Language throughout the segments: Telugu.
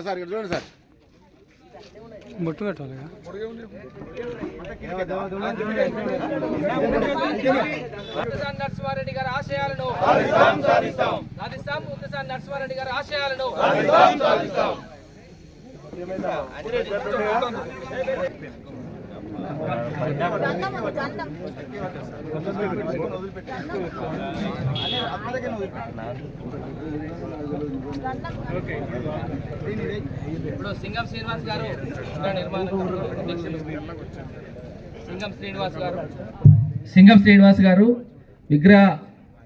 సార్ సార్ ఇక్కడ చూడండి సార్. బొట్టు పెట్టాలి ముందుసారి నరసింహారెడ్డి గారి ఆశయాలను సాధిస్తాం ముందుసారి నరసింహారెడ్డి గారి ఆశయాలను ఇప్పుడు సింగం శ్రీనివాస్ గారు నిర్మాణ సింగం శ్రీనివాస్ గారు. సింగం శ్రీనివాస్ గారు విగ్రహ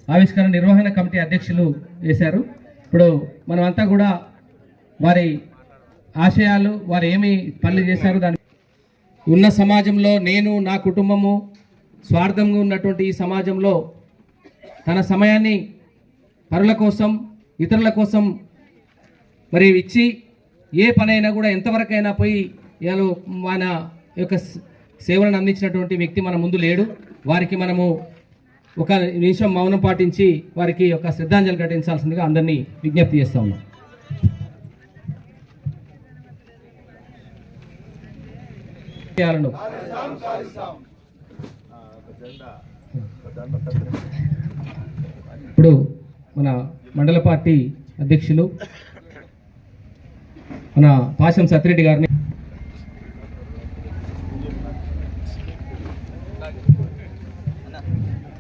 ఆవిష్కరణ నిర్వహణ కమిటీ అధ్యక్షులు వేశారు. ఇప్పుడు మనమంతా కూడా వారి ఆశయాలు వారు ఏమి పనులు చేశారు దాని ఉన్న సమాజంలో నేను నా కుటుంబము స్వార్థంగా ఉన్నటువంటి ఈ సమాజంలో తన సమయాన్ని పరుల కోసం ఇతరుల కోసం మరి ఇచ్చి ఏ పనైనా కూడా ఎంతవరకైనా పోయి ఇవాళ మన యొక్క సేవలను అందించినటువంటి వ్యక్తి మన ముందు లేడు. వారికి మనము ఒక నిమిషం మౌనం పాటించి వారికి ఒక శ్రద్ధాంజలి ఘటించాల్సిందిగా అందరినీ విజ్ఞప్తి చేస్తా ఉన్నాం. ఇప్పుడు మన మండల పార్టీ అధ్యక్షులు మన పాశం సత్రెడ్డి గారిని.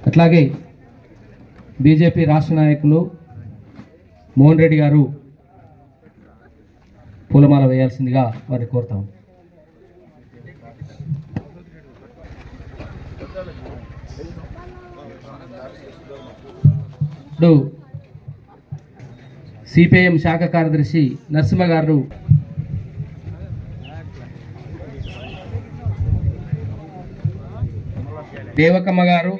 అట్లాగే బీజేపీ రాష్ట్ర నాయకులు మోహన్ రెడ్డి గారు పూలమాల వేయాల్సిందిగా వారిని కోరుతాం. ఇప్పుడు సిపిఐఎం శాఖ కార్యదర్శి నరసింహ గారు. దేవకమ్మ గారు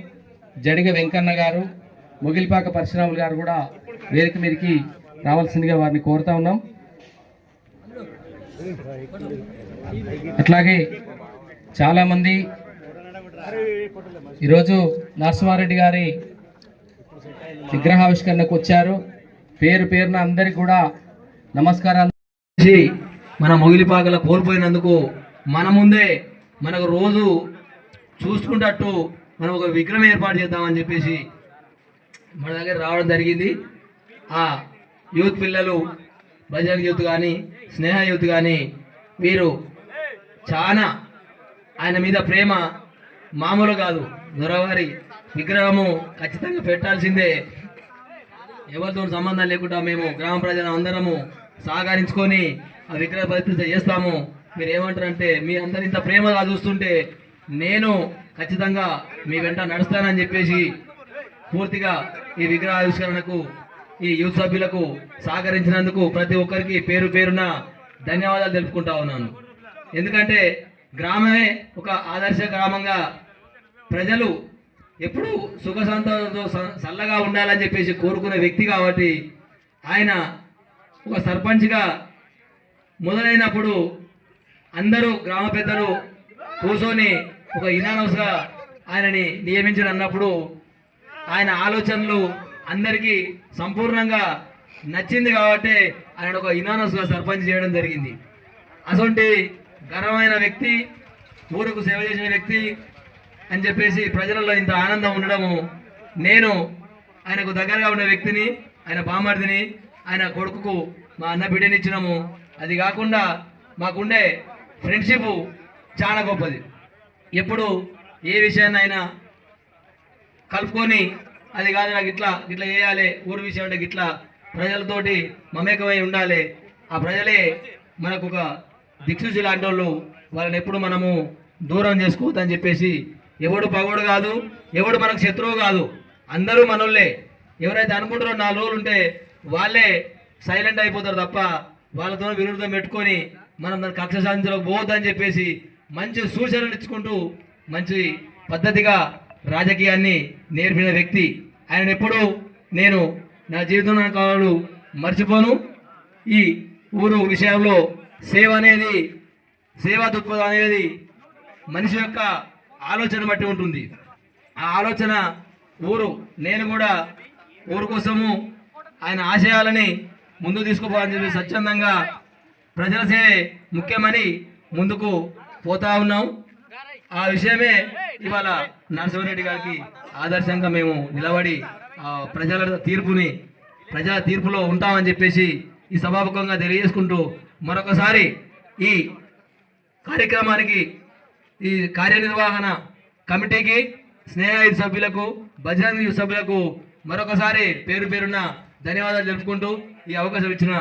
జడిగ వెంకన్న గారు ముగిలిపాక పరశురాములు గారు కూడా వేరికి మీరికి రావాల్సిందిగా వారిని కోరుతా ఉన్నాం. అట్లాగే చాలామంది ఈరోజు నరసింహారెడ్డి గారి విగ్రహావిష్కరణకు వచ్చారు. పేరు పేరున అందరికి కూడా నమస్కారాలు. చేసి మన మొగిలిపాకల కోల్పోయినందుకు మన ముందే మనకు రోజు చూసుకుంటట్టు మనం ఒక విగ్రహం ఏర్పాటు చేద్దామని చెప్పేసి మన దగ్గర రావడం జరిగింది. ఆ యూత్ పిల్లలు భజన యూత్ కానీ స్నేహ యూత్ కానీ వీరు చాలా ఆయన మీద ప్రేమ మామూలు కాదు. దొరవారి విగ్రహము ఖచ్చితంగా పెట్టాల్సిందే. ఎవరితో సంబంధం లేకుండా మేము గ్రామ ప్రజలు అందరము సహకరించుకొని ఆ విగ్రహ పరిస్థితి చేస్తాము. మీరు ఏమంటారంటే మీ అందరి ఇంత ప్రేమగా చూస్తుంటే నేను ఖచ్చితంగా మీ వెంట నడుస్తానని చెప్పేసి పూర్తిగా ఈ విగ్రహ ఆవిష్కరణకు ఈ యూత్ సభ్యులకు సహకరించినందుకు ప్రతి ఒక్కరికి పేరు పేరున ధన్యవాదాలు తెలుపుకుంటా ఉన్నాను. ఎందుకంటే గ్రామమే ఒక ఆదర్శ గ్రామంగా ప్రజలు ఎప్పుడు సుఖ సంతానంతో స- చల్లగా ఉండాలని చెప్పేసి కోరుకునే వ్యక్తి కాబట్టి ఆయన ఒక సర్పంచ్గా మొదలైనప్పుడు అందరూ గ్రామ పెద్దలు కూర్చొని ఒక ఇనానౌస్గా ఆయనని నియమించడం అన్నప్పుడు ఆయన ఆలోచనలు అందరికీ సంపూర్ణంగా నచ్చింది కాబట్టి ఆయన ఒక ఇనానౌస్గా సర్పంచ్ చేయడం జరిగింది. అటువంటి ఘనమైన వ్యక్తి ఊరుకు సేవ చేసిన వ్యక్తి అని చెప్పేసి ప్రజలలో ఇంత ఆనందం ఉండడము నేను ఆయనకు దగ్గరగా ఉన్న వ్యక్తిని ఆయన బామర్దిని ఆయన కొడుకుకు మా అన్న బిడ్డనిచ్చినాము. అది కాకుండా మాకుండే ఫ్రెండ్షిప్ చాలా గొప్పది. ఎప్పుడు ఏ విషయాన్నైనా కలుపుకొని అది కాదు నాకు ఇట్లా ఇట్లా చేయాలి ఊరు విషయం అంటే ఇట్లా ప్రజలతోటి మమేకమై ఉండాలి. ఆ ప్రజలే మనకు ఒక దిక్సూచి లాంటి వాళ్ళు వాళ్ళని ఎప్పుడు మనము దూరం చేసుకోవద్దని చెప్పేసి ఎవడు పగోడు కాదు ఎవడు మనకు శత్రువు కాదు. అందరూ మనోళ్ళే. ఎవరైతే అనుకుంటారో నాలుగు రోజులు ఉంటే వాళ్ళే సైలెంట్ అయిపోతారు తప్ప వాళ్ళతో విరుద్ధం పెట్టుకొని మనం దాని కక్ష సాధించడం పోవద్దని చెప్పేసి మంచి సూచనలు ఇచ్చుకుంటూ మంచి పద్ధతిగా రాజకీయాన్ని నేర్పిన వ్యక్తి. ఆయన ఎప్పుడూ నేను నా జీవితంలో కాలాలు మర్చిపోను. ఈ ఊరు విషయంలో సేవ అనేది సేవా దృక్పథం అనేది మనిషి యొక్క ఆలోచన బట్టి ఉంటుంది. ఆ ఆలోచన ఊరు నేను కూడా ఊరు కోసము ఆయన ఆశయాలని ముందు తీసుకుపోవాలని చెప్పి స్వచ్ఛందంగా ప్రజల సేవే ముఖ్యమని ముందుకు పోతా ఉన్నాం. ఆ విషయమే ఇవాళ నరసింహారెడ్డి గారికి ఆదర్శంగా మేము నిలబడి ఆ ప్రజల తీర్పుని ప్రజా తీర్పులో ఉంటామని చెప్పేసి ఈ సభాముఖంగా తెలియజేసుకుంటూ మరొకసారి ఈ కార్యక్రమానికి ఈ కార్యనిర్వహణ కమిటీకి స్నేహాయుధ సభ్యులకు బజరంగ సభ్యులకు మరొకసారి పేరు పేరున ధన్యవాదాలు తెలుపుకుంటూ ఈ అవకాశం ఇచ్చిన